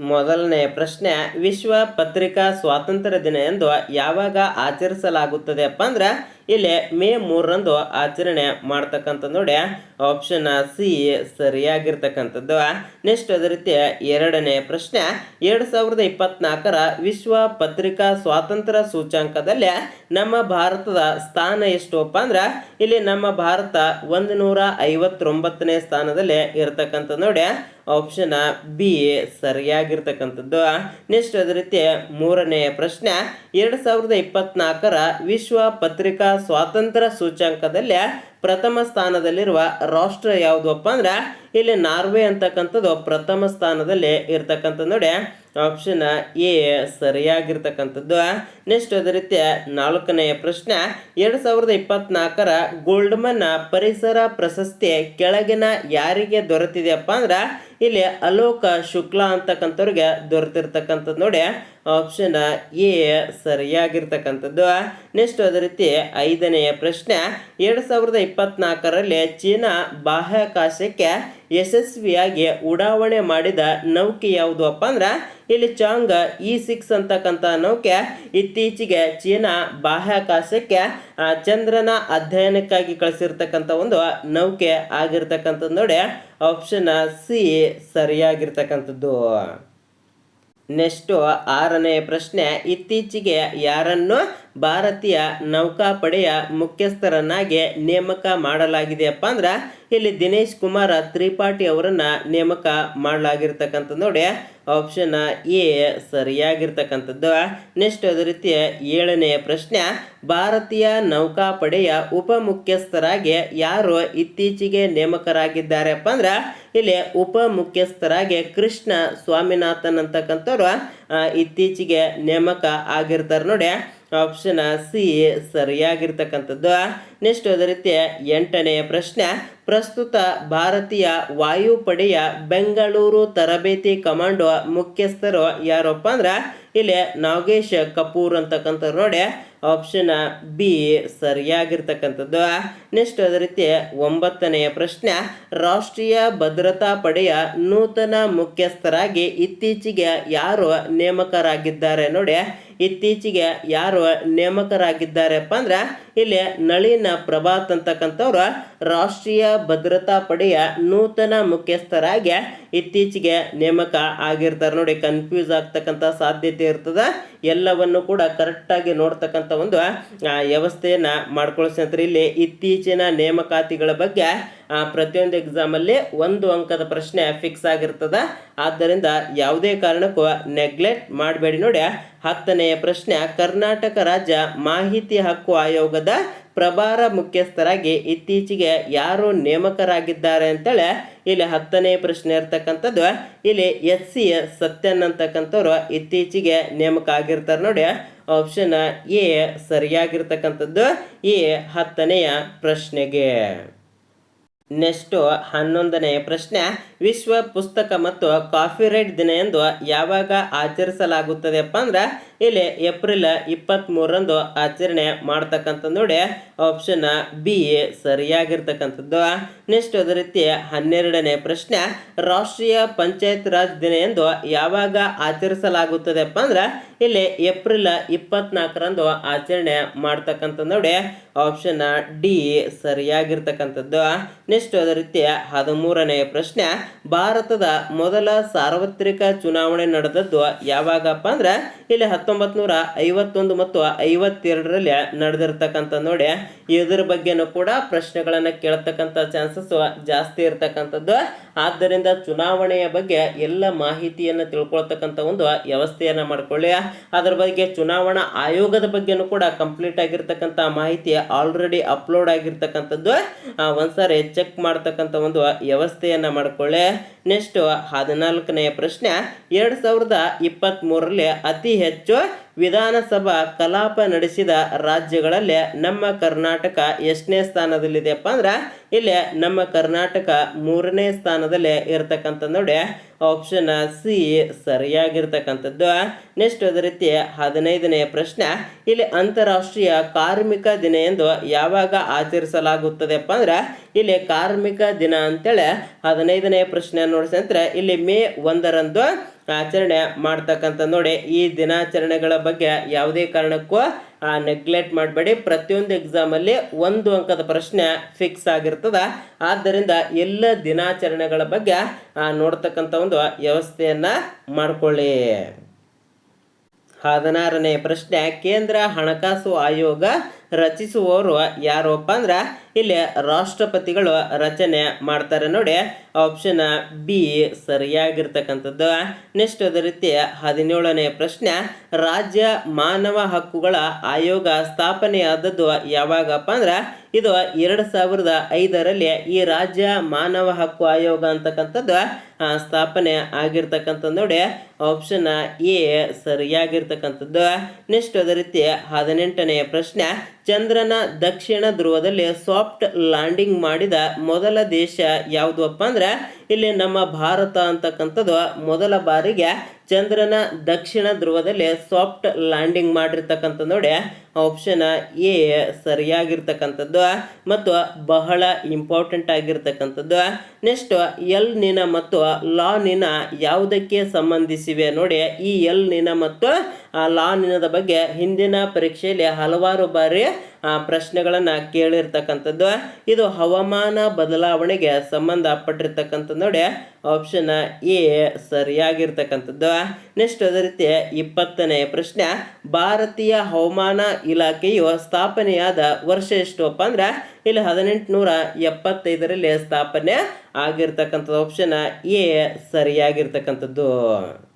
ಮೊದಲನೆಯ ಪ್ರಶ್ನೆ ವಿಶ್ವ ಪತ್ರಿಕಾ ಸ್ವಾತಂತ್ರ್ಯ ದಿನ ಎಂದು ಯಾವಾಗ ಆಚರಿಸಲಾಗುತ್ತದೆ ಅಪ್ಪ ಅಂದ್ರೆ ಇಲ್ಲಿ ಮೇ ಮೂರರಂದು ಆಚರಣೆ ಮಾಡ್ತಕ್ಕಂಥದ್ದು ನೋಡಿ ಆಪ್ಷನ್ ಸಿ ಸರಿಯಾಗಿರ್ತಕ್ಕಂಥದ್ದು. ನೆಕ್ಸ್ಟ್ ಅದೇ ರೀತಿ ಎರಡನೇ ಪ್ರಶ್ನೆ. ಎರಡು ಸಾವಿರದ ಇಪ್ಪತ್ನಾಲ್ಕರ ವಿಶ್ವ ಪತ್ರಿಕಾ ಸ್ವಾತಂತ್ರ್ಯ ಸೂಚ್ಯಾಂಕದಲ್ಲಿ ನಮ್ಮ ಭಾರತದ ಸ್ಥಾನ ಎಷ್ಟು ಅಪ್ಪ ಅಂದ್ರೆ ಇಲ್ಲಿ ನಮ್ಮ ಭಾರತ ಒಂದು ನೂರ ಐವತ್ತೊಂಬತ್ತನೇ ಸ್ಥಾನದಲ್ಲಿ ಇರತಕ್ಕಂಥದ್ದು ನೋಡಿ ಆಪ್ಷನ್ ಬಿ ಸರಿಯಾಗಿರ್ತಕ್ಕಂಥದ್ದು. ನೆಕ್ಸ್ಟ್ ಅದೇ ರೀತಿ ಮೂರನೇ ಪ್ರಶ್ನೆ. ಎರಡು ಸಾವಿರದ ಇಪ್ಪತ್ನಾಲ್ಕರ ವಿಶ್ವ ಪತ್ರಿಕಾ ಸ್ವಾತಂತ್ರ್ಯ ಸೂಚ್ಯಾಂಕದಲ್ಲಿ ಪ್ರಥಮ ಸ್ಥಾನದಲ್ಲಿರುವ ರಾಷ್ಟ್ರ ಯಾವುದಪ್ಪ ಅಂದ್ರೆ ಇಲ್ಲಿ ನಾರ್ವೆ ಅಂತಕ್ಕಂಥದ್ದು ಪ್ರಥಮ ಸ್ಥಾನದಲ್ಲಿ ಇರ್ತಕ್ಕಂಥದ್ದು ನೋಡಿ ಆಪ್ಷನ್ ಎ ಸರಿಯಾಗಿರ್ತಕ್ಕಂಥದ್ದು. ನೆಕ್ಸ್ಟ್ ಅದೇ ರೀತಿ ನಾಲ್ಕನೆಯ ಪ್ರಶ್ನೆ, ಎರಡು ಸಾವಿರದ ಇಪ್ಪತ್ನಾಲ್ಕರ ಗೋಲ್ಡ್ಮನ್ ಪರಿಸರ ಪ್ರಶಸ್ತಿ ಕೆಳಗಿನ ಯಾರಿಗೆ ದೊರೆತಿದೆಯಪ್ಪ ಅಂದ್ರೆ ಇಲ್ಲಿ ಅಲೋಕ ಶುಕ್ಲಾ ಅಂತಕ್ಕಂಥವ್ರಿಗೆ ದೊರೆತಿರ್ತಕ್ಕಂಥದ್ದು ನೋಡಿ ಆಪ್ಷನ್ ಎ ಸರಿಯಾಗಿರ್ತಕ್ಕಂಥದ್ದು. ನೆಕ್ಸ್ಟ್ ಅದೇ ರೀತಿ ಐದನೆಯ ಪ್ರಶ್ನೆ, ಎರಡು ಸಾವಿರದ ಇಪ್ಪತ್ನಾಲ್ಕರಲ್ಲಿ ಚೀನಾ ಬಾಹ್ಯಾಕಾಶಕ್ಕೆ ಯಶಸ್ವಿಯಾಗಿ ಉಡಾವಣೆ ಮಾಡಿದ ನೌಕೆ ಯಾವುದು ಅಪ್ಪ ಅಂದ್ರೆ, ಇಲ್ಲಿ ಚಾಂಗ್ ಇ ಸಿಕ್ಸ್ ಅಂತಕ್ಕಂಥ ನೌಕೆ ಇತ್ತೀಚೆಗೆ ಚೀನಾ ಬಾಹ್ಯಾಕಾಶಕ್ಕೆ ಚಂದ್ರನ ಅಧ್ಯಯನಕ್ಕಾಗಿ ಕಳಿಸಿರ್ತಕ್ಕಂಥ ಒಂದು ನೌಕೆ ಆಗಿರ್ತಕ್ಕಂಥದ್ದು ನೋಡಿ. Option C ಸರಿಯಾಗಿರ್ತಕ್ಕಂಥದ್ದು. ನೆಕ್ಸ್ಟು ಆರನೇ ಪ್ರಶ್ನೆ, ಇತ್ತೀಚೆಗೆ ಯಾರನ್ನು ಭಾರತೀಯ ನೌಕಾಪಡೆಯ ಮುಖ್ಯಸ್ಥರನ್ನಾಗಿ ನೇಮಕ ಮಾಡಲಾಗಿದೆಯಪ್ಪ ಅಂದ್ರೆ ಇಲ್ಲಿ ದಿನೇಶ್ ಕುಮಾರ ತ್ರಿಪಾಠಿ ಅವರನ್ನು ನೇಮಕ ಮಾಡಲಾಗಿರ್ತಕ್ಕಂಥದ್ದು ನೋಡಿ ಆಪ್ಷನ್ ಎ ಸರಿಯಾಗಿರ್ತಕ್ಕಂಥದ್ದು. ನೆಕ್ಸ್ಟ್ ಅದೇ ರೀತಿ ಏಳನೆಯ ಪ್ರಶ್ನೆ, ಭಾರತೀಯ ನೌಕಾಪಡೆಯ ಉಪ ಮುಖ್ಯಸ್ಥರಾಗಿ ಯಾರು ಇತ್ತೀಚೆಗೆ ನೇಮಕರಾಗಿದ್ದಾರೆಪ್ಪ ಅಂದ್ರೆ ಇಲ್ಲಿ ಉಪ ಮುಖ್ಯಸ್ಥರಾಗಿ ಕೃಷ್ಣ ಸ್ವಾಮಿನಾಥನ್ ಅಂತಕ್ಕಂಥವ್ರು ಇತ್ತೀಚೆಗೆ ನೇಮಕ ಆಗಿರ್ತಾರೆ ನೋಡಿ. Option C ಸರಿಯಾಗಿರ್ತಕ್ಕಂಥದ್ದು. ನೆಕ್ಸ್ಟ್ ಅದೇ ರೀತಿ ಎಂಟನೆಯ ಪ್ರಶ್ನೆ. ಪ್ರಸ್ತುತ ಭಾರತೀಯ ವಾಯುಪಡೆಯ ಬೆಂಗಳೂರು ತರಬೇತಿ ಕಮಾಂಡೋ ಮುಖ್ಯಸ್ಥರು ಯಾರಪ್ಪ ಅಂದ್ರೆ, ಇಲ್ಲಿ ನಾಗೇಶ್ ಕಪೂರ್ ಅಂತಕ್ಕಂಥವ್ರು ನೋಡಿ. ಆಪ್ಷನ್ ಬಿ ಸರಿಯಾಗಿರ್ತಕ್ಕಂಥದ್ದು. ನೆಕ್ಸ್ಟ್ ಅದೇ ರೀತಿ ಒಂಬತ್ತನೆಯ ಪ್ರಶ್ನೆ, ರಾಷ್ಟ್ರೀಯ ಭದ್ರತಾ ಪಡೆಯ ನೂತನ ಮುಖ್ಯಸ್ಥರಾಗಿ ಇತ್ತೀಚೆಗೆ ಯಾರು ನೇಮಕರಾಗಿದ್ದಾರೆ ನೋಡಿ. ಇತ್ತೀಚೆಗೆ ಯಾರು ನೇಮಕರಾಗಿದ್ದಾರೆಪ್ಪ ಅಂದ್ರೆ, ಇಲ್ಲಿ ನಳಿನ ಪ್ರಭಾತ್ ಅಂತಕ್ಕಂಥವ್ರು ರಾಷ್ಟ್ರೀಯ ಭದ್ರತಾ ಪಡೆಯ ನೂತನ ಮುಖ್ಯಸ್ಥರಾಗಿ ಇತ್ತೀಚೆಗೆ ನೇಮಕ ಆಗಿರ್ತಾರೆ ನೋಡಿ. ಕನ್ಫ್ಯೂಸ್ ಆಗ್ತಕ್ಕಂಥ ಸಾಧ್ಯತೆ ಇರ್ತದೆ. ಎಲ್ಲವನ್ನು ಕೂಡ ಕರೆಕ್ಟಾಗಿ ನೋಡ್ತಕ್ಕಂಥ ಒಂದು ವ್ಯವಸ್ಥೆಯನ್ನು ಅಂತ ಇಲ್ಲಿ ಇತ್ತೀಚಿನ ನೇಮಕಾತಿಗಳ ಬಗ್ಗೆ ಪ್ರತಿಯೊಂದು ಎಕ್ಸಾಮಲ್ಲಿ ಒಂದು ಅಂಕದ ಪ್ರಶ್ನೆ ಫಿಕ್ಸ್ ಆಗಿರ್ತದ. ಆದ್ದರಿಂದ ಯಾವುದೇ ಕಾರಣಕ್ಕೂ ನೆಗ್ಲೆಕ್ಟ್ ಮಾಡಬೇಡಿ ನೋಡಿ ಹತ್ತನೆಯ ಪ್ರಶ್ನೆ, ಕರ್ನಾಟಕ ರಾಜ್ಯ ಮಾಹಿತಿ ಹಕ್ಕು ಆಯೋಗದ ಪ್ರಭಾರ ಮುಖ್ಯಸ್ಥರಾಗಿ ಇತ್ತೀಚೆಗೆ ಯಾರು ನೇಮಕರಾಗಿದ್ದಾರೆ ಅಂತೇಳಿ ಇಲ್ಲಿ ಹತ್ತನೇ ಪ್ರಶ್ನೆ ಇರ್ತಕ್ಕಂಥದ್ದು, ಇಲ್ಲಿ ಎಸ್ ಸಿ ಸತ್ಯನ್ ಅಂತಕ್ಕಂಥವ್ರು ಇತ್ತೀಚೆಗೆ ನೇಮಕ ಆಗಿರ್ತಾರೆ ನೋಡಿ ಆಪ್ಷನ್ ಎ ಸರಿಯಾಗಿರ್ತಕ್ಕಂಥದ್ದು ಎ ಹತ್ತನೆಯ ಪ್ರಶ್ನೆಗೆ. ನೆಕ್ಸ್ಟು ಹನ್ನೊಂದನೆಯ ಪ್ರಶ್ನೆ. ವಿಶ್ವ ಪುಸ್ತಕ ಮತ್ತು ಕಾಪಿರೈಟ್ ದಿನ ಎಂದು ಯಾವಾಗ ಆಚರಿಸಲಾಗುತ್ತದೆಪ್ಪ ಅಂದ್ರೆ ಇಲ್ಲಿ ಏಪ್ರಿಲ್ ಇಪ್ಪತ್ತ್ಮೂರರಂದು ಆಚರಣೆ ಮಾಡ್ತಕ್ಕಂಥದ್ದು ನೋಡಿ ಆಪ್ಷನ್ ಬಿ ಸರಿಯಾಗಿರ್ತಕ್ಕಂಥದ್ದು. ನೆಕ್ಸ್ಟ್ ಅದೇ ರೀತಿ ಹನ್ನೆರಡನೇ ಪ್ರಶ್ನೆ, ರಾಷ್ಟ್ರೀಯ ಪಂಚಾಯತ್ ರಾಜ್ ದಿನ ಎಂದು ಯಾವಾಗ ಆಚರಿಸಲಾಗುತ್ತದೆಪ್ಪ ಅಂದ್ರೆ ಇಲ್ಲಿ ಏಪ್ರಿಲ್ ಇಪ್ಪತ್ನಾಲ್ಕರಂದು ಆಚರಣೆ ಮಾಡ್ತಕ್ಕಂಥದ್ದು ನೋಡಿ ಆಪ್ಷನ್ ಡಿ ಸರಿಯಾಗಿರ್ತಕ್ಕಂಥದ್ದು. ನೆಕ್ಸ್ಟ್ ಅದೇ ರೀತಿ ಹದಿಮೂರನೆಯ ಪ್ರಶ್ನೆ. ಭಾರತದ ಮೊದಲ ಸಾರ್ವತ್ರಿಕ ಚುನಾವಣೆ ನಡೆದದ್ದು ಯಾವಾಗಪ್ಪ ಅಂದ್ರೆ ಇಲ್ಲಿ ಹತ್ತೊಂಬತ್ತು ನೂರ ಐವತ್ತೊಂದು ಮತ್ತು ಐವತ್ತೆರಡರಲ್ಲಿ ನಡೆದಿರ್ತಕ್ಕಂಥ ನೋಡಿ. ಇದ್ರ ಬಗ್ಗೆನೂ ಕೂಡ ಪ್ರಶ್ನೆಗಳನ್ನು ಕೇಳ್ತಕ್ಕಂಥ ಚಾನ್ಸಸ್ ಜಾಸ್ತಿ ಇರ್ತಕ್ಕಂಥದ್ದು. ಆದ್ದರಿಂದ ಚುನಾವಣೆಯ ಬಗ್ಗೆ ಎಲ್ಲ ಮಾಹಿತಿಯನ್ನು ತಿಳ್ಕೊಳ್ತಕ್ಕಂಥ ಒಂದು ವ್ಯವಸ್ಥೆಯನ್ನು ಮಾಡ್ಕೊಳ್ಳಿ. ಅದರ ಬಗ್ಗೆ ಚುನಾವಣಾ ಆಯೋಗದ ಬಗ್ಗೆನೂ ಕೂಡ ಕಂಪ್ಲೀಟ್ ಆಗಿರ್ತಕ್ಕಂಥ ಮಾಹಿತಿ ಆಲ್ರೆಡಿ ಅಪ್ಲೋಡ್ ಆಗಿರ್ತಕ್ಕಂಥದ್ದು. ಒಂದ್ಸಾರಿ ಚೆಕ್ ಮಾಡ್ತಕ್ಕಂಥ ಒಂದು ವ್ಯವಸ್ಥೆಯನ್ನು ಮಾಡಿಕೊಳ್ಳೆ. ನೆಕ್ಸ್ಟ್ ಹದಿನಾಲ್ಕನೆಯ ಪ್ರಶ್ನೆ ಎರಡು ಸಾವಿರದ ಇಪ್ಪತ್ತ್ಮೂರರಲ್ಲಿ ಅತಿ ಹೆಚ್ಚು ವಿಧಾನಸಭಾ ಕಲಾಪ ನಡೆಸಿದ ರಾಜ್ಯಗಳಲ್ಲಿ ನಮ್ಮ ಕರ್ನಾಟಕ ಎಷ್ಟನೇ ಸ್ಥಾನದಲ್ಲಿದೆಯಪ್ಪ ಅಂದ್ರೆ ಇಲ್ಲಿ ನಮ್ಮ ಕರ್ನಾಟಕ ಮೂರನೇ ಸ್ಥಾನದಲ್ಲಿ ಇರತಕ್ಕಂಥ ನೋಡಿ ಆಪ್ಷನ್ ಸಿ ಸರಿಯಾಗಿರ್ತಕ್ಕಂಥದ್ದು. ನೆಕ್ಸ್ಟ್ ಅದೇ ರೀತಿ ಹದಿನೈದನೇ ಪ್ರಶ್ನೆ, ಇಲ್ಲಿ ಅಂತಾರಾಷ್ಟ್ರೀಯ ಕಾರ್ಮಿಕ ದಿನ ಎಂದು ಯಾವಾಗ ಆಚರಿಸಲಾಗುತ್ತದೆಪ್ಪ ಅಂದ್ರೆ ಇಲ್ಲಿ ಕಾರ್ಮಿಕ ದಿನ ಅಂತೇಳಿ ಹದಿನೈದನೇ ಪ್ರಶ್ನೆ ನೋಡಿಸಂದ್ರೆ ಇಲ್ಲಿ ಮೇ ಒಂದರಂದು ಆಚರಣೆ ಮಾಡ್ತಕ್ಕಂಥ ನೋಡಿ ಈ ದಿನಾಚರಣೆಗಳ ಬಗ್ಗೆ ಯಾವುದೇ ಕಾರಣಕ್ಕೂ ನೆಗ್ಲೆಕ್ಟ್ ಮಾಡಬೇಡಿ. ಪ್ರತಿಯೊಂದು ಎಕ್ಸಾಮಲ್ಲಿ ಒಂದು ಅಂಕದ ಪ್ರಶ್ನೆ ಫಿಕ್ಸ್ ಆಗಿರ್ತದೆ. ಆದ್ದರಿಂದ ಎಲ್ಲ ದಿನಾಚರಣೆಗಳ ಬಗ್ಗೆ ಆ, ನೋಡ್ತಕ್ಕಂಥ ಒಂದು ವ್ಯವಸ್ಥೆಯನ್ನು ಮಾಡಿಕೊಳ್ಳಿ. ಹದಿನಾರನೇ ಪ್ರಶ್ನೆ ಕೇಂದ್ರ ಹಣಕಾಸು ಆಯೋಗ ರಚಿಸುವವರು ಯಾರಪ್ಪ ಅಂದ್ರೆ ಇಲ್ಲಿ ರಾಷ್ಟ್ರಪತಿಗಳು ರಚನೆ ಮಾಡ್ತಾರೆ ನೋಡಿ. ಆಪ್ಷನ್ ಬಿ ಸರಿಯಾಗಿರ್ತಕ್ಕಂಥದ್ದು. ನೆಕ್ಸ್ಟ್ ಅದೇ ರೀತಿ ಹದಿನೇಳನೇ ಪ್ರಶ್ನೆ, ರಾಜ್ಯ ಮಾನವ ಹಕ್ಕುಗಳ ಆಯೋಗ ಸ್ಥಾಪನೆಯಾದದ್ದು ಯಾವಾಗಪ್ಪ ಅಂದ್ರೆ ಇದು ಎರಡು ಸಾವಿರದ ಐದರಲ್ಲಿ ಈ ರಾಜ್ಯ ಮಾನವ ಹಕ್ಕು ಆಯೋಗ ಅಂತಕ್ಕಂಥದ್ದು ಸ್ಥಾಪನೆ ಆಗಿರ್ತಕ್ಕಂಥದ್ದು ನೋಡಿ. ಆಪ್ಷನ್ ಎ ಸರಿಯಾಗಿರ್ತಕ್ಕಂಥದ್ದು. ನೆಕ್ಸ್ಟ್ ಅದೇ ರೀತಿ ಹದಿನೆಂಟನೆಯ ಪ್ರಶ್ನೆ ಚಂದ್ರನ ದಕ್ಷಿಣ ಧ್ರುವದಲ್ಲಿ ಸಾಫ್ಟ್ ಲ್ಯಾಂಡಿಂಗ್ ಮಾಡಿದ ಮೊದಲ ದೇಶ ಯಾವುದಪ್ಪ ಅಂದ್ರೆ ಇಲ್ಲಿ ನಮ್ಮ ಭಾರತ ಅಂತಕ್ಕಂಥದ್ದು ಮೊದಲ ಬಾರಿಗೆ ಚಂದ್ರನ ದಕ್ಷಿಣ ಧ್ರುವದಲ್ಲಿ ಸಾಫ್ಟ್ ಲ್ಯಾಂಡಿಂಗ್ ಮಾಡಿರ್ತಕ್ಕಂಥ ನೋಡಿ ಆಪ್ಷನ್ ಎ ಸರಿಯಾಗಿರ್ತಕ್ಕಂಥದ್ದು ಮತ್ತು ಬಹಳ ಇಂಪಾರ್ಟೆಂಟ್ ಆಗಿರ್ತಕ್ಕಂಥದ್ದು. ನೆಕ್ಸ್ಟ್ ಎಲ್ ನಿನ ಮತ್ತು ಲಾ ನಿನ ಯಾವುದಕ್ಕೆ ಸಂಬಂಧಿಸಿವೆ ನೋಡಿ, ಈ ಎಲ್ ನಿನ ಮತ್ತು ಆ ಲಾ ನಿನದ ಬಗ್ಗೆ ಹಿಂದಿನ ಪರೀಕ್ಷೆಯಲ್ಲಿ ಹಲವಾರು ಬಾರಿ ಪ್ರಶ್ನೆಗಳನ್ನ ಕೇಳಿರ್ತಕ್ಕಂಥದ್ದು, ಇದು ಹವಾಮಾನ ಬದಲಾವಣೆಗೆ ಸಂಬಂಧಪಟ್ಟಿರ್ತಕ್ಕಂಥದ್ದು ನೋಡಿ. ಆಪ್ಷನ್ ಎ ಸರಿಯಾಗಿರ್ತಕ್ಕಂಥದ್ದು. ನೆಕ್ಸ್ಟ್ ಅದೇ ರೀತಿ ಇಪ್ಪತ್ತನೇ ಪ್ರಶ್ನೆ, ಭಾರತೀಯ ಹವಾಮಾನ ಇಲಾಖೆಯು ಸ್ಥಾಪನೆಯಾದ ವರ್ಷ ಎಷ್ಟಪ್ಪ ಅಂದ್ರೆ, ಇಲ್ಲಿ ಹದಿನೆಂಟುನೂರ ಎಪ್ಪತ್ತೈದರಲ್ಲಿ ಸ್ಥಾಪನೆ ಆಗಿರ್ತಕ್ಕಂಥದ್ದು. ಆಪ್ಷನ್ ಎ ಸರಿಯಾಗಿರ್ತಕ್ಕಂಥದ್ದು.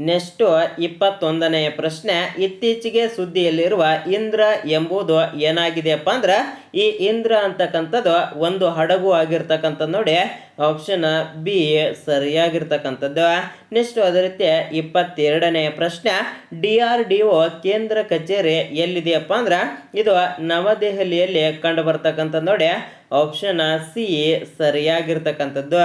ನೆಕ್ಸ್ಟ್ ಇಪ್ಪತ್ತೊಂದನೆಯ ಪ್ರಶ್ನೆ, ಇತ್ತೀಚೆಗೆ ಸುದ್ದಿಯಲ್ಲಿರುವ ಇಂದ್ರ ಎಂಬುದು ಏನಾಗಿದೆಯಪ್ಪ ಅಂದ್ರೆ, ಈ ಇಂದ್ರ ಅಂತಕ್ಕಂಥದ್ದು ಒಂದು ಹಡಗು ಆಗಿರ್ತಕ್ಕಂಥದ್ದು ನೋಡಿ ಆಪ್ಷನ್ ಬಿ ಸರಿಯಾಗಿರ್ತಕ್ಕಂಥದ್ದು. ನೆಕ್ಸ್ಟ್ ಅದೇ ರೀತಿ ಇಪ್ಪತ್ತೆರಡನೆಯ ಪ್ರಶ್ನೆ ಡಿ ಆರ್ ಡಿ ಒ ಕೇಂದ್ರ ಕಚೇರಿ ಎಲ್ಲಿದೆಯಪ್ಪ ಅಂದ್ರೆ, ಇದು ನವದೆಹಲಿಯಲ್ಲಿ ಕಂಡು ಬರ್ತಕ್ಕಂಥದ್ದು ನೋಡಿ ಆಪ್ಷನ್ ಸಿ ಸರಿಯಾಗಿರ್ತಕ್ಕಂಥದ್ದು.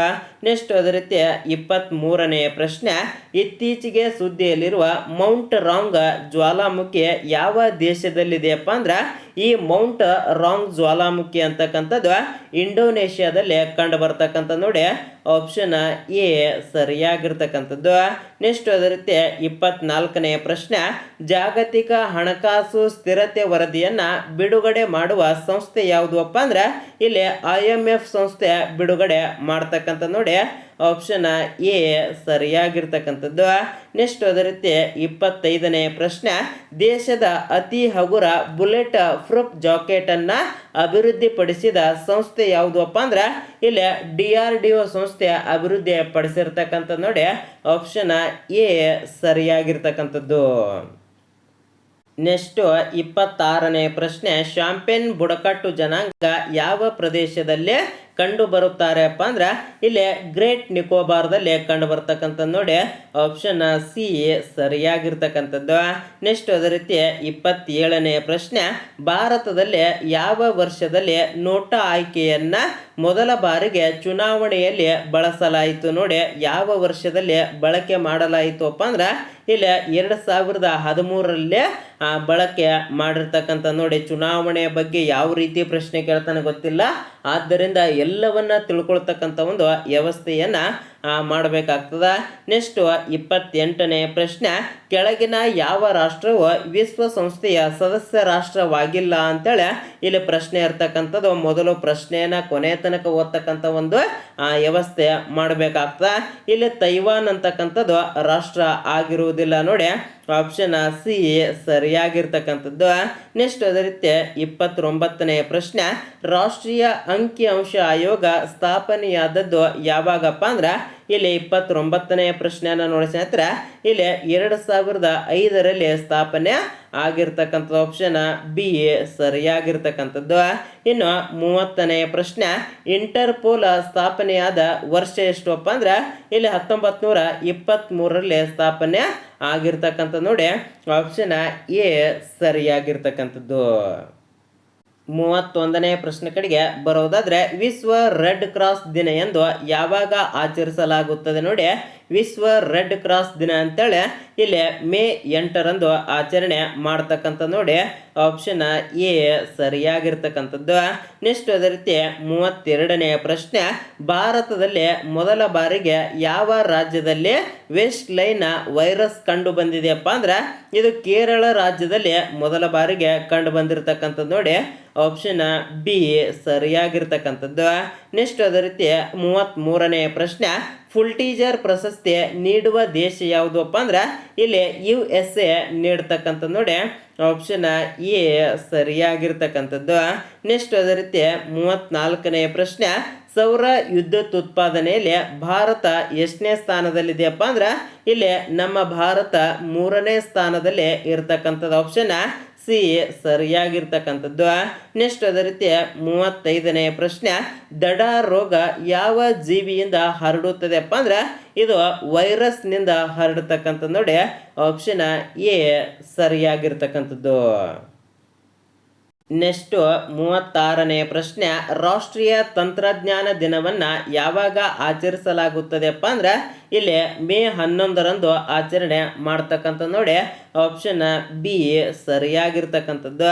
ನೆಕ್ಸ್ಟ್ ಅದೇ ರೀತಿ ಇಪ್ಪತ್ತ್ ಮೂರನೆಯ ಪ್ರಶ್ನೆ. ಇತ್ತೀಚೆಗೆ ಸುದ್ದಿಯಲ್ಲಿರುವ ಮೌಂಟ್ ರಾಂಗ್ ಜ್ವಾಲಾಮುಖಿ ಯಾವ ದೇಶದಲ್ಲಿದೆಯಪ್ಪ ಅಂದ್ರೆ, ಈ ಮೌಂಟ್ ರಾಂಗ್ ಜ್ವಾಲಾಮುಖಿ ಅಂತಕ್ಕಂಥದ್ದು ಇಂಡೋನೇಷ್ಯಾದಲ್ಲಿ ಕಂಡು ಬರ್ತಕ್ಕಂಥ ನೋಡಿ. ಆಪ್ಷನ್ ಎ ಸರಿಯಾಗಿರ್ತಕ್ಕಂಥದ್ದು. ನೆಕ್ಸ್ಟ್ ಅದೇ ರೀತಿ ಇಪ್ಪತ್ನಾಲ್ಕನೆಯ ಪ್ರಶ್ನೆ. ಜಾಗತಿಕ ಹಣಕಾಸು ಸ್ಥಿರತೆ ವರದಿಯನ್ನ ಬಿಡುಗಡೆ ಮಾಡುವ ಸಂಸ್ಥೆ ಯಾವುದಪ್ಪ ಅಂದ್ರೆ, ಇಲ್ಲಿ ಐ ಎಂ ಎಫ್ ಸಂಸ್ಥೆ ಬಿಡುಗಡೆ ಮಾಡ್ತಕ್ಕಂಥ ನೋಡಿ. ಆಪ್ಷನ್ ಎ ಸರಿಯಾಗಿರ್ತಕ್ಕಂಥದ್ದು. ನೆಕ್ಸ್ಟ್ ಅದೇ ರೀತಿ ಇಪ್ಪತ್ತೈದನೇ ಪ್ರಶ್ನೆ. ದೇಶದ ಅತಿ ಹಗುರ ಬುಲೆಟ್ ಪ್ರೂಫ್ ಜಾಕೆಟ್ ಅನ್ನ ಅಭಿವೃದ್ಧಿಪಡಿಸಿದ ಸಂಸ್ಥೆ ಯಾವುದಪ್ಪ ಅಂದ್ರೆ, ಇಲ್ಲಿ ಡಿ ಆರ್ ಡಿ ಒ ಸಂಸ್ಥೆ ಅಭಿವೃದ್ಧಿ ಪಡಿಸಿರ್ತಕ್ಕಂಥ ನೋಡಿ ಆಪ್ಷನ್ ಎ ಸರಿಯಾಗಿರ್ತಕ್ಕಂಥದ್ದು. ನೆಕ್ಸ್ಟ್ ಇಪ್ಪತ್ತಾರನೇ ಪ್ರಶ್ನೆ. ಶಾಂಪೇನ್ ಬುಡಕಟ್ಟು ಜನಾಂಗ ಯಾವ ಪ್ರದೇಶದಲ್ಲಿ ಕಂಡು ಬರುತ್ತಾರೆಪ್ಪ ಅಂದ್ರೆ ಇಲ್ಲಿ ಗ್ರೇಟ್ ನಿಕೋಬಾರ್ದಲ್ಲಿ ಕಂಡು ಬರ್ತಕ್ಕಂಥದ್ದು ನೋಡಿ. Option C ಸರಿಯಾಗಿರ್ತಕ್ಕಂಥದ್ದು. ನೆಕ್ಸ್ಟ್ ಅದೇ ರೀತಿ ಇಪ್ಪತ್ತೇಳನೇ ಪ್ರಶ್ನೆ. ಭಾರತದಲ್ಲಿ ಯಾವ ವರ್ಷದಲ್ಲಿ ನೋಟ ಆಯ್ಕೆಯನ್ನು ಮೊದಲ ಬಾರಿಗೆ ಚುನಾವಣೆಯಲ್ಲಿ ಬಳಸಲಾಯಿತು ನೋಡಿ. ಯಾವ ವರ್ಷದಲ್ಲಿ ಬಳಕೆ ಮಾಡಲಾಯಿತು ಅಪ್ಪ ಅಂದ್ರೆ ಇಲ್ಲಿ ಎರಡು ಸಾವಿರದ ಹದಿಮೂರರಲ್ಲಿ ಬಳಕೆ ಮಾಡಿರ್ತಕ್ಕಂಥ ನೋಡಿ. ಚುನಾವಣೆಯ ಬಗ್ಗೆ ಯಾವ ರೀತಿ ಪ್ರಶ್ನೆ ಕೇಳ್ತಾನೆ ಗೊತ್ತಿಲ್ಲ. ಆದ್ದರಿಂದ ಎಲ್ಲವನ್ನ ತಿಳ್ಕೊಳ್ತಕ್ಕಂಥ ಒಂದು ವ್ಯವಸ್ಥೆಯನ್ನ ಮಾಡಬೇಕಾಗ್ತದ. ನೆಕ್ಸ್ಟ್ ಇಪ್ಪತ್ತೆಂಟನೇ ಪ್ರಶ್ನೆ, ಕೆಳಗಿನ ಯಾವ ರಾಷ್ಟ್ರವು ವಿಶ್ವಸಂಸ್ಥೆಯ ಸದಸ್ಯ ರಾಷ್ಟ್ರವಾಗಿಲ್ಲ ಅಂತೇಳಿ ಇಲ್ಲಿ ಪ್ರಶ್ನೆ ಇರ್ತಕ್ಕಂಥದ್ದು. ಮೊದಲು ಪ್ರಶ್ನೆಯನ್ನ ಕೊನೆ ತನಕ ಓದ್ತಕ್ಕಂಥ ಒಂದು ವ್ಯವಸ್ಥೆ ಮಾಡಬೇಕಾಗ್ತದೆ. ಇಲ್ಲಿ ತೈವಾನ್ ಅಂತಕ್ಕಂಥದ್ದು ರಾಷ್ಟ್ರ ಆಗಿರುವುದಿಲ್ಲ ನೋಡಿ. Option C ಸರಿಯಾಗಿರ್ತಕ್ಕಂಥದ್ದು. ನೆಕ್ಸ್ಟ್ ಅದೇ ರೀತಿ ಇಪ್ಪತ್ತೊಂಬತ್ತನೇ ಪ್ರಶ್ನೆ, ರಾಷ್ಟ್ರೀಯ ಅಂಕಿಅಂಶ ಆಯೋಗ ಸ್ಥಾಪನೆಯಾದದ್ದು ಯಾವಾಗಪ್ಪ ಅಂದ್ರೆ ಇಲ್ಲಿ ಇಪ್ಪತ್ತೊಂಬತ್ತನೆಯ ಪ್ರಶ್ನೆಯನ್ನು ನೋಡಿ ಸ್ನೇಹಿತರೆ. ಇಲ್ಲಿ ಎರಡು ಸಾವಿರದ ಐದರಲ್ಲಿ ಸ್ಥಾಪನೆ ಆಗಿರ್ತಕ್ಕಂಥ ಆಪ್ಷನ್ ಬಿ ಎ ಸರಿಯಾಗಿರ್ತಕ್ಕಂಥದ್ದು. ಇನ್ನು ಮೂವತ್ತನೆಯ ಪ್ರಶ್ನೆ ಇಂಟರ್ಪೋಲ್ ಸ್ಥಾಪನೆಯಾದ ವರ್ಷ ಎಷ್ಟಪ್ಪ ಅಂದ್ರೆ, ಇಲ್ಲಿ ಹತ್ತೊಂಬತ್ತು ನೂರ ಇಪ್ಪತ್ತ್ಮೂರರಲ್ಲಿ ಸ್ಥಾಪನೆ ಆಗಿರ್ತಕ್ಕಂಥ ನೋಡಿ. ಆಪ್ಷನ್ ಎ ಸರಿಯಾಗಿರ್ತಕ್ಕಂಥದ್ದು. ಮೂವತ್ತೊಂದನೇ ಪ್ರಶ್ನೆ ಕಡೆಗೆ ಬರೋದಾದ್ರೆ ವಿಶ್ವ ರೆಡ್ ಕ್ರಾಸ್ ದಿನ ಎಂದು ಯಾವಾಗ ಆಚರಿಸಲಾಗುತ್ತದೆ ನೋಡಿ ವಿಶ್ವ ರೆಡ್ ಕ್ರಾಸ್ ದಿನ ಅಂತೇಳಿ ಇಲ್ಲಿ ಮೇ ಎಂಟರಂದು ಆಚರಣೆ ಮಾಡ್ತಕ್ಕಂಥ ನೋಡಿ ಆಪ್ಷನ್ ಎ ಸರಿಯಾಗಿರ್ತಕ್ಕಂಥದ್ದು. ನೆಕ್ಸ್ಟ್ ಅದೇ ರೀತಿ ಮೂವತ್ತೆರಡನೆಯ ಪ್ರಶ್ನೆ, ಭಾರತದಲ್ಲಿ ಮೊದಲ ಬಾರಿಗೆ ಯಾವ ರಾಜ್ಯದಲ್ಲಿ ವೆಸ್ಟ್ ಲೈನ್ ವೈರಸ್ ಕಂಡು ಬಂದಿದೆಯಪ್ಪ ಅಂದ್ರೆ ಇದು ಕೇರಳ ರಾಜ್ಯದಲ್ಲಿ ಮೊದಲ ಬಾರಿಗೆ ಕಂಡು ಬಂದಿರತಕ್ಕಂಥದ್ದು ನೋಡಿ ಆಪ್ಷನ್ ಬಿ ಸರಿಯಾಗಿರ್ತಕ್ಕಂಥದ್ದು. ನೆಕ್ಸ್ಟ್ ಅದೇ ರೀತಿ ಮೂವತ್ತ್ ಮೂರನೆಯ ಪ್ರಶ್ನೆ ಫುಲ್ ಟೀಚರ್ ಪ್ರಶಸ್ತಿ ನೀಡುವ ದೇಶ ಯಾವುದಪ್ಪ ಅಂದ್ರೆ ಇಲ್ಲಿ ಯು ಎಸ್ ಎ ನೀಡ್ತಕ್ಕಂಥ ನೋಡಿ. ಆಪ್ಷನ್ ಎ ಸರಿಯಾಗಿರ್ತಕ್ಕಂಥದ್ದು. ನೆಕ್ಸ್ಟ್ ಅದೇ ರೀತಿ ಮೂವತ್ನಾಲ್ಕನೇ ಪ್ರಶ್ನೆ. ಸೌರ ವಿದ್ಯುತ್ ಉತ್ಪಾದನೆಯಲ್ಲಿ ಭಾರತ ಎಷ್ಟನೇ ಸ್ಥಾನದಲ್ಲಿದೆಯಪ್ಪ ಅಂದ್ರೆ ಇಲ್ಲಿ ನಮ್ಮ ಭಾರತ ಮೂರನೇ ಸ್ಥಾನದಲ್ಲಿ ಇರ್ತಕ್ಕಂಥದ್ದು. Option C ಸರಿಯಾಗಿರ್ತಕ್ಕಂಥದ್ದು. ನೆಕ್ಸ್ಟ್ ಅದೇ ರೀತಿ ಮೂವತ್ತೈದನೇ ಪ್ರಶ್ನೆ, ದಡ ರೋಗ ಯಾವ ಜೀವಿಯಿಂದ ಹರಡುತ್ತದೆಪ್ಪ ಅಂದ್ರೆ, ಇದು ವೈರಸ್ನಿಂದ ಹರಡತಕ್ಕಂಥದ್ದು ನೋಡಿ ಆಪ್ಷನ್ ಎ ಸರಿಯಾಗಿರ್ತಕ್ಕಂಥದ್ದು. ನೆಕ್ಸ್ಟ್ ಮೂವತ್ತಾರನೇ ಪ್ರಶ್ನೆ, ರಾಷ್ಟ್ರೀಯ ತಂತ್ರಜ್ಞಾನ ದಿನವನ್ನು ಯಾವಾಗ ಆಚರಿಸಲಾಗುತ್ತದೆಪ್ಪ ಅಂದ್ರೆ ಇಲ್ಲಿ ಮೇ ಹನ್ನೊಂದರಂದು ಆಚರಣೆ ಮಾಡ್ತಕ್ಕಂಥ ನೋಡಿ ಆಪ್ಷನ್ ಬಿ ಸರಿಯಾಗಿರ್ತಕ್ಕಂಥದ್ದು.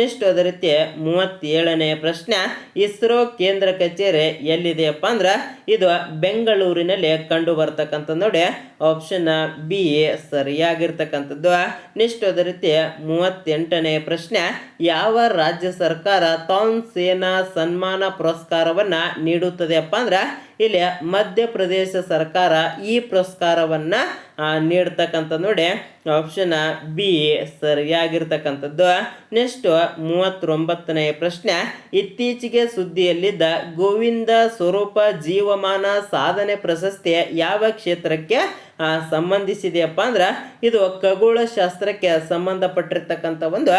ನೆಕ್ಸ್ಟ್ ಅದೇ ರೀತಿ ಮೂವತ್ತೇಳನೇ ಪ್ರಶ್ನೆ, ಇಸ್ರೋ ಕೇಂದ್ರ ಕಚೇರಿ ಎಲ್ಲಿದೆಯಪ್ಪ ಅಂದ್ರೆ ಇದು ಬೆಂಗಳೂರಿನಲ್ಲಿ ಕಂಡು ಬರ್ತಕ್ಕಂಥ ನೋಡಿ ಆಪ್ಷನ್ ಬಿ ಸರಿಯಾಗಿರ್ತಕ್ಕಂಥದ್ದು. ನೆಕ್ಸ್ಟ್ ಅದೇ ರೀತಿ ಮೂವತ್ತೆಂಟನೇ ಪ್ರಶ್ನೆ, ಯಾವ ರಾಜ್ಯ ಸರ್ಕಾರ ತಾನ್ ಸೇನಾ ಸನ್ಮಾನ ಪುರಸ್ಕಾರವನ್ನ ನೀಡುತ್ತದೆಯಪ್ಪ ಅಂದ್ರೆ ಇಲ್ಲಿ ಮಧ್ಯಪ್ರದೇಶ ಸರ್ಕಾರ ಈ ಪುರಸ್ಕಾರವನ್ನ ನೀಡ್ತಕ್ಕಂಥ ನೋಡಿ. ಆಪ್ಷನ್ ಬಿ ಸರಿಯಾಗಿರ್ತಕ್ಕಂಥದ್ದು. ನೆಕ್ಸ್ಟ್ ಮೂವತ್ತೊಂಬತ್ತನೇ ಪ್ರಶ್ನೆ. ಇತ್ತೀಚೆಗೆ ಸುದ್ದಿಯಲ್ಲಿದ್ದ ಗೋವಿಂದ ಸ್ವರೂಪ ಜೀವಮಾನ ಸಾಧನೆ ಪ್ರಶಸ್ತಿ ಯಾವ ಕ್ಷೇತ್ರಕ್ಕೆ ಸಂಬಂಧಿಸಿದೆಯಪ್ಪ ಅಂದ್ರೆ, ಇದು ಖಗೋಳ ಶಾಸ್ತ್ರಕ್ಕೆ ಸಂಬಂಧಪಟ್ಟಿರ್ತಕ್ಕಂಥ ಒಂದು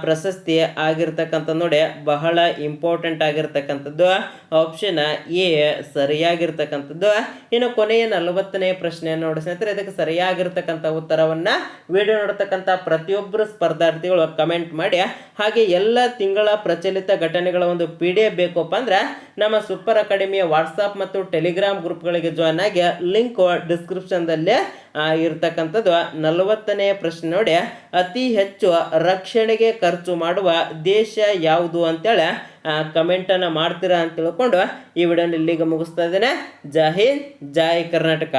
ಪ್ರಶಸ್ತಿ ಆಗಿರ್ತಕ್ಕಂಥ ನೋಡಿ. ಬಹಳ ಇಂಪಾರ್ಟೆಂಟ್ ಆಗಿರ್ತಕ್ಕಂಥದ್ದು. ಆಪ್ಷನ್ ಎ ಸರಿಯಾಗಿರ್ತಕ್ಕಂಥದ್ದು. ಇನ್ನು ಕೊನೆಯ ನಲವತ್ತನೇ ಪ್ರಶ್ನೆ ನೋಡಿ ಸ್ನೇಹಿತರೆ ಇದಕ್ಕೆ ಸರಿಯಾಗಿರ್ತಕ್ಕಂಥ ಉತ್ತರವನ್ನು ವಿಡಿಯೋ ನೋಡ್ತಕ್ಕಂಥ ಪ್ರತಿಯೊಬ್ಬರು ಸ್ಪರ್ಧಾರ್ಥಿಗಳು ಕಮೆಂಟ್ ಮಾಡಿ. ಹಾಗೆ ಎಲ್ಲ ತಿಂಗಳ ಪ್ರಚಲಿತ ಘಟನೆಗಳ ಒಂದು ಪಿ ಡಿ ಬೇಕಪ್ಪ ಅಂದ್ರೆ ನಮ್ಮ ಸೂಪರ್ ಅಕಾಡೆಮಿಯ ವಾಟ್ಸಪ್ ಮತ್ತು ಟೆಲಿಗ್ರಾಮ್ ಗ್ರೂಪ್ಗಳಿಗೆ ಜಾಯ್ನ್ ಆಗಿ ಲಿಂಕ್ ಡಿಸ್ಕ್ರಿಪ್ಷನ್ದಲ್ಲಿ ಇರ್ತಕ್ಕಂಥದ್ದು. ನಲವತ್ತನೇ ಪ್ರಶ್ನೆ ನೋಡಿ. ಅತಿ ಹೆಚ್ಚು ರಕ್ಷಣೆಗೆ ಖರ್ಚು ಮಾಡುವ ದೇಶ ಯಾವುದು ಅಂತೇಳಿ ಕಮೆಂಟನ್ನು ಮಾಡ್ತೀರಾ ಅಂತ ತಿಳ್ಕೊಂಡು ಈ ವಿಡಿಯೋನ ಇಲ್ಲಿಗೆ ಮುಗಿಸ್ತಾ ಇದ್ದೇನೆ. ಜೈ ಹಿಂದ್, ಜೈ ಕರ್ನಾಟಕ.